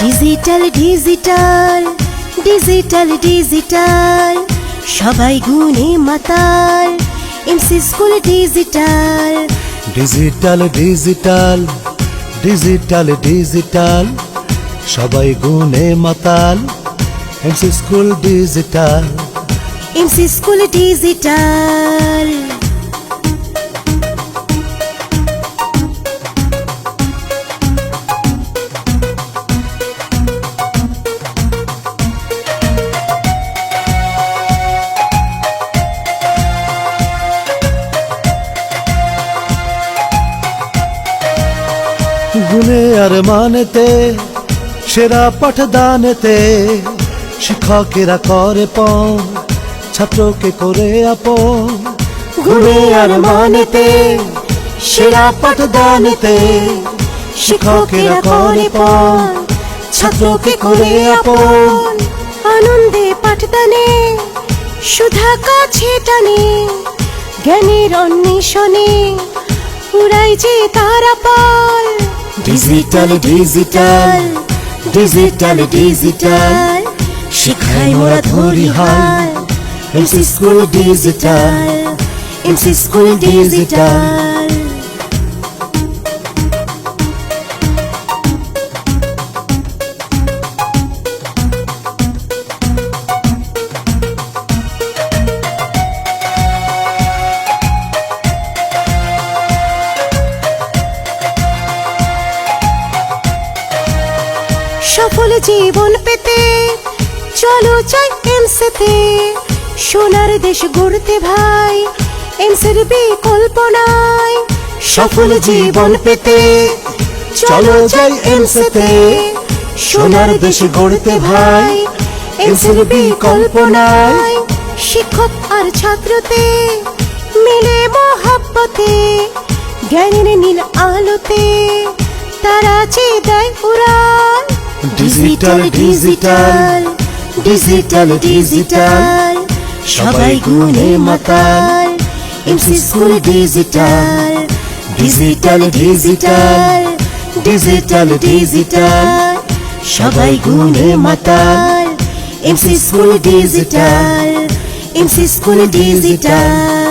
Digital digital digital digital সবাই গুণে মাতাল MC school digital digital digital digital digital সবাই গুণে মাতাল MC school digital MC school digital গুণে আর মানেতে, সেরা পাঠদানেতে, শিক্ষকেরা করে পণ, ছাত্রকে করে আপন। গুণে আর মানেতে, সেরা পাঠদানেতে, শিক্ষকেরা করে পণ, ছাত্রকে করে আপন। আনন্দে পাঠদানে, সুধা কাছে টানে, জ্ঞানের অন্বেষণে, উড়াই যে তারা পাল ডিজিটাল ডিজিটাল ডিজিটাল ডিজিটাল শিখাই মোরা ধরি হাল। MC school digital MC school digital সফল জীবন পেতে, চলো চাই এমসেতে। সোনার দেশ গড়তে ভাই, এমসের বিকল্পনায় সফল জীবন পেতে, চলো যাই এমসেতে। সোনার দেশ গড়তে ভাই, এমসির বিকল্পনায় শিক্ষক আর ছাত্রতে মিলে মহাব্বতে, জ্ঞানের নীল আলোতে তারা যে দেয় উড়াল ডিজিটাল ডিজিটাল ডিজিটাল ডিজিটাল সবাই গুণে মাতাল MC school digital digital digital digital digital সবাই গুণে মাতাল MC school digital MC school digital